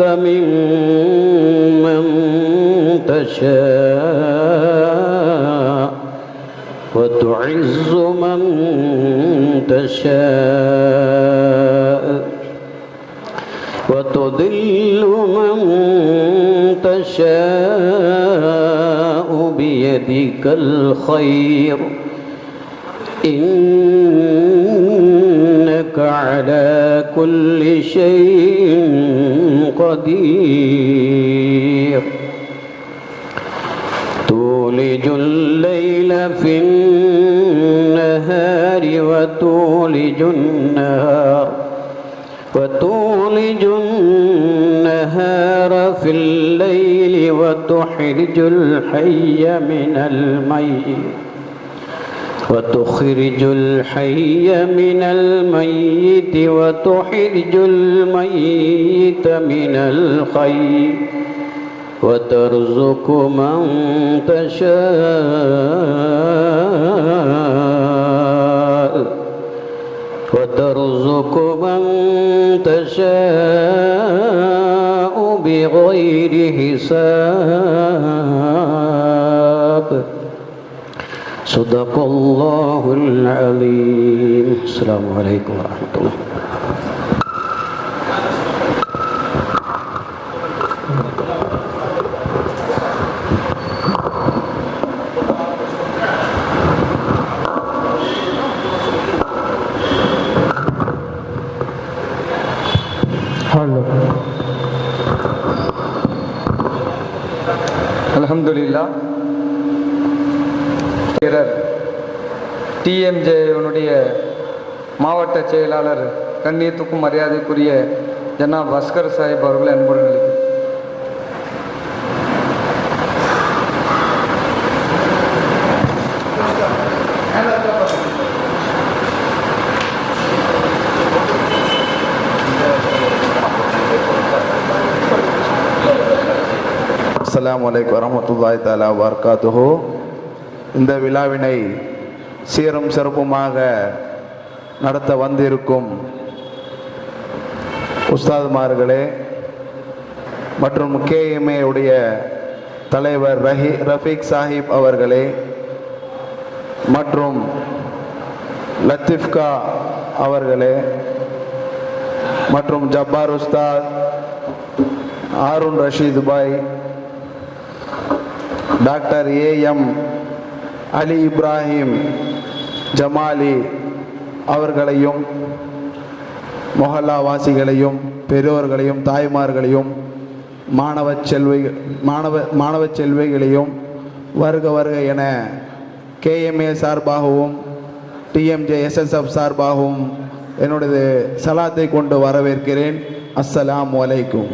الملك ممن تشاء وتعز من تشاء وتذل من تشاء بيدك الخير إنك على كل شيء قدير. تولج الليل في النهار وتولج النهار وتولج النهار في الليل وتحرج الحي من الميت. وتخرج الحي من الميت وتحرج الميت من الحي وترزق من تشاء وترزق من تشاء بغير حساب صدق الله العظيم السلام عليكم ورحمة الله الحمد Alhamdulillah. வீரர் டிஎம்ஜேவனுடைய மாவட்ட செயலாளர் கண்ணியத்துக்கும் மரியாதைக்குரிய ஜனா பாஸ்கர் சாஹிப் அவர்கள் அன்புடன் அழைக்கிறேன். அஸ்ஸலாமு வரமத்துல்லாய் தாலா வர்காத்துஹோ இந்த விழாவினை சீரும் சிறப்புமாக நடத்த வந்திருக்கும் உஸ்தாதுமார்களே மற்றும் கேஎம்ஏ உடைய தலைவர் ரஹி ரஃபீக் சாஹிப் அவர்களே மற்றும் லத்திஃப்கா அவர்களே மற்றும் ஜப்பார் உஸ்தாத் ஆருண் ரஷீத் பாய் டாக்டர் ஏஎம் அலி இப்ராஹிம் ஜமாலி அவர்களையும் மொஹல்லா வாசிகளையும் பெரியோர்களையும் தாய்மார்களையும் மாணவ செல்வி மாணவ மாணவ செல்விகளையும் வருக வருக என கேஎம்ஏ சார்பாகவும் டிஎம்ஜே எஸ்எஸ்எஃப் சார்பாகவும் என்னுடைய சலாத்தை கொண்டு வரவேற்கிறேன். அஸ்ஸலாம் வலைக்கும்